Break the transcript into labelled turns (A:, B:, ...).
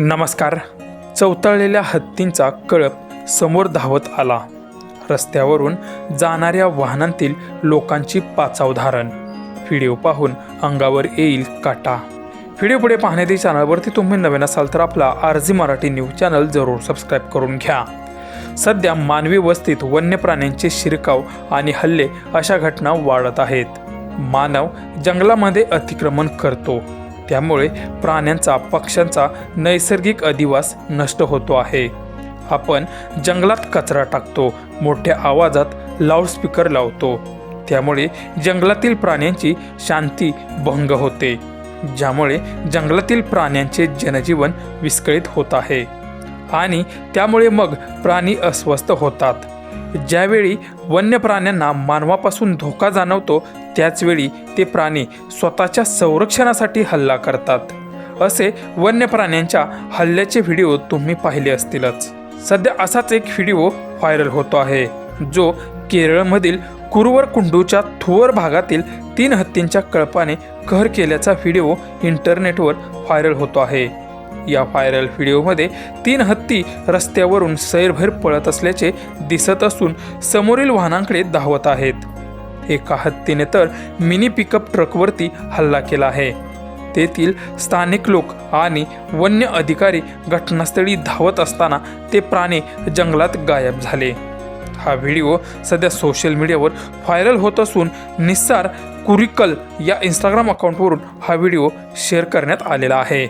A: नमस्कार. चवताळलेल्या हत्तींचा कळप समोर धावत आला. रस्त्यावरून जाणाऱ्या वाहनांतील लोकांची पाचाव धारण व्हिडिओ पाहून अंगावर येईल काटा. व्हिडिओ पुढे पाहण्याच्या चॅनलवरती तुम्ही नवीन असाल तर आपला आरजी मराठी न्यूज चॅनल जरूर सबस्क्राईब करून घ्या. सध्या मानवी वस्तीत वन्य प्राण्यांचे शिरकाव आणि हल्ले अशा घटना वाढत आहेत. मानव जंगलामध्ये अतिक्रमण करतो. त्यामुळे प्राण्यांचा पक्ष्यांचा नैसर्गिक अधिवास नष्ट होतो आहे. आपण जंगलात कचरा टाकतो मोठ्या आवाजात लाऊडस्पीकर लावतो. त्यामुळे जंगलातील प्राण्यांची शांती भंग होते ज्यामुळे जंगलातील प्राण्यांचे जनजीवन विस्कळीत होत आहे. आणि त्यामुळे मग प्राणी अस्वस्थ होतात. ज्यावेळी वन्य प्राण्यांना मानवापासून धोका जाणवतो त्याचवेळी ते प्राणी स्वतःच्या संरक्षणासाठी हल्ला करतात. असे वन्य प्राण्यांच्या हल्ल्याचे व्हिडिओ तुम्ही पाहिले असतीलच. सध्या असाच एक व्हिडिओ व्हायरल होतो आहे जो केरळमधील कुरुवर कुंडूच्या थुवर भागातील तीन हत्तींच्या कळपाने कहर केल्याचा व्हिडिओ इंटरनेटवर व्हायरल होतो आहे. या व्हायरल व्हिडिओमध्ये तीन हत्ती रस्त्यावरून सैरभैर पळत असल्याचे दिसत असून समोरील वाहनांकडे धावत आहेत. एका हत्तीने तर मिनी पिकअप ट्रकवरती हल्ला केला आहे. तेथील स्थानिक लोक आणि वन्य अधिकारी घटनास्थळी धावत असताना ते प्राणी जंगलात गायब झाले. हा व्हिडिओ सध्या सोशल मीडियावर व्हायरल होत असून निस्सार कुरिकल या इंस्टाग्राम अकाउंटवरून हा व्हिडिओ शेअर करण्यात आलेला आहे.